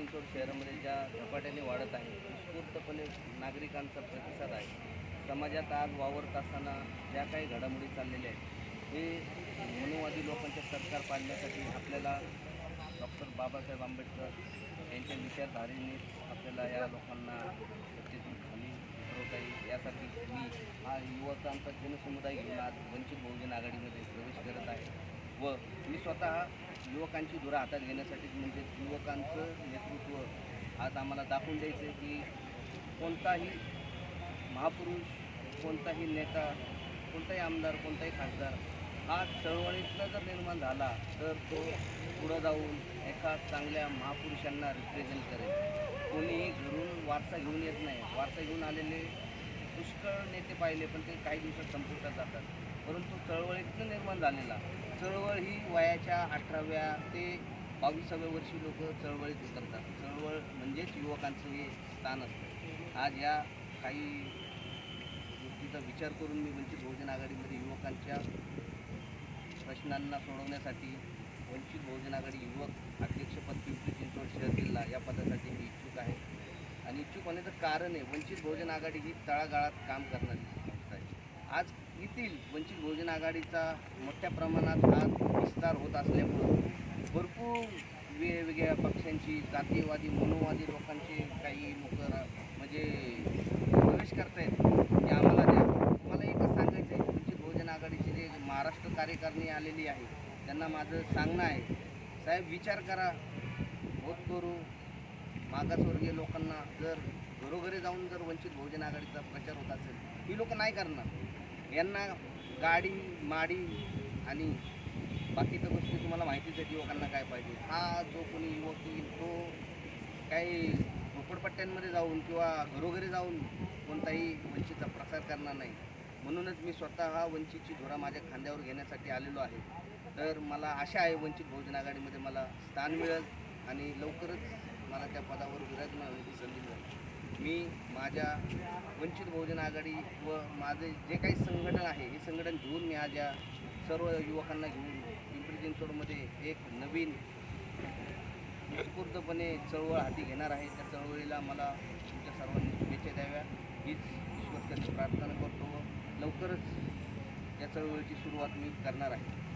चिंचवड शहरामध्ये ज्या झपाट्याने वाढत आहे उत्स्फूर्तपणे नागरिकांचा प्रतिसाद आहे. समाजात आज वावरत असताना ज्या काही घडामोडी चाललेल्या आहेत हे मनुवादी लोकांचे सरकार पाडण्यासाठी आपल्याला डॉक्टर बाबासाहेब आंबेडकर यांच्या विचारधारेने आपल्याला या लोकांना सत्तेतून खाली उतरवता येईल. यासाठी मी हा युवकांचा जनसमुदाय घेऊन आज वंचित बहुजन आघाडीमध्ये प्रवेश करत आहे. व मी स्वतः युवकांची धुरा हातात घेण्यासाठी म्हणजे युवकांचं नेतृत्व आज आम्हाला दाखवून द्यायचं आहे की कोणताही महापुरुष कोणताही नेता कोणताही आमदार कोणताही खासदार हा चळवळीतनं जर निर्माण झाला तर तो पुढं जाऊन एका चांगल्या महापुरुषांना रिप्रेझेंट करेल. कोणीही घरून वारसा घेऊन येत नाही. वारसा घेऊन आलेले पुष्कळ नेते पाहिले पण ते काही दिवसात संपुष्टात जातात. परंतु चळवळीतनं निर्माण झालेला चळवळ ही वयाच्या अठराव्या ते बावीसाव्या वर्षी लोक चळवळीत उतरतात. चळवळ म्हणजेच युवकांचं हे स्थान असतं. आज या काही गोष्टीचा विचार करून मी वंचित बहुजन आघाडीमध्ये युवकांच्या प्रश्नांना सोडवण्यासाठी वंचित बहुजन आघाडी युवक अध्यक्षपद पिंपरी चिंचवड शहर जिल्हा या पदासाठी आणि होण्याचं कारण आहे. वंचित बहुजन आघाडी ही तळागाळात काम करणारी संस्था आहे. आज येथील वंचित बहुजन आघाडीचा मोठ्या प्रमाणात आज विस्तार होत असल्यामुळं भरपूर वेगवेगळ्या पक्षांची जातीयवादी मनोवादी लोकांचे काही लोक म्हणजे प्रवेश करतायत. की आम्हाला द्या. मला एकच सांगायचं आहे वंचित बहुजन आघाडीची जे महाराष्ट्र कार्यकारिणी आलेली आहे त्यांना माझं सांगणं आहे. साहेब विचार करा. होत करू. मागासवर्गीय लोकांना जर घरोघरी जाऊन जर वंचित बहुजन आघाडीचा प्रचार होत असेल ही लोक नाही करणार. यांना गाडी माडी आणि बाकीच्या गोष्टी तुम्हाला माहितीच आहे युवकांना काय पाहिजे. हा जो कोणी युवक येईल तो काही झोपडपट्ट्यांमध्ये जाऊन किंवा घरोघरी जाऊन कोणताही वंचितचा प्रसार करणार नाही. म्हणूनच मी स्वतः हा वंचितची धोरा माझ्या खांद्यावर घेण्यासाठी आलेलो आहे. तर मला आशा आहे वंचित बहुजन आघाडीमध्ये मला स्थान मिळेल आणि लवकरच मला त्या पदावर विराजमान होण्याची संधी मिळाली. मी माझ्या वंचित बहुजन आघाडी व माझे जे काही संघटन आहे हे संघटन घेऊन मी आज या सर्व युवकांना घेऊन पिंपरी चिंचवडमध्ये एक नवीन उत्स्फूर्तपणे चळवळ हाती घेणार आहे. त्या चळवळीला मला तुमच्या सर्वांनी शुभेच्छा द्याव्या. हीच ईश्वरकडे प्रार्थना करतो व लवकरच या चळवळीची सुरुवात मी करणार आहे.